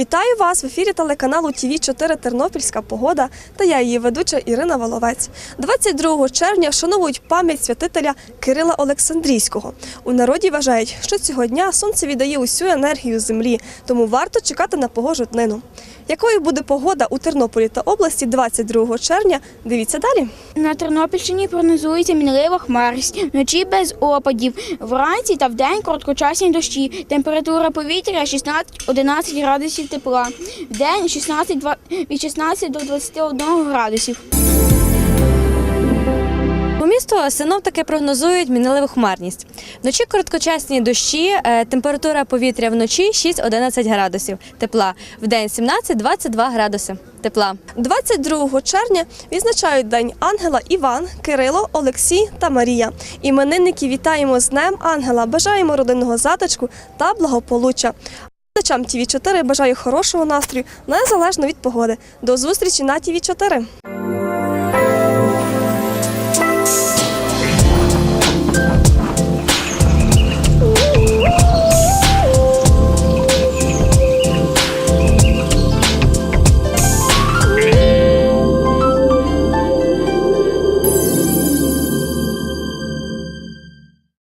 Вітаю вас в ефірі телеканалу ТВ 4 Тернопільська погода та я її ведуча Ірина Воловець. 22 червня вшановують пам'ять святителя Кирила Олександрійського. У народі вважають, що цього дня сонце віддає усю енергію землі, тому варто чекати на погожу днину. Якою буде погода у Тернополі та області 22 червня? Дивіться далі. На Тернопільщині прогнозується мінлива хмарність, вночі без опадів, вранці та вдень короткочасні дощі. Температура повітря 16-11 градусів тепла, вдень 16, два- від 16 до 21 градусів. По місту синоптики прогнозують мінливу хмарність. Вночі короткочасні дощі, е, температура повітря вночі 6-11 градусів тепла, вдень 17-22 градуси тепла. 22 червня відзначають День ангела Іван, Кирило, Олексій та Марія. Іменинники вітаємо з Днем Ангела, бажаємо родинного затишку та благополуччя. Глядачам ТВ 4 бажаю хорошого настрою незалежно від погоди. До зустрічі на ТВ 4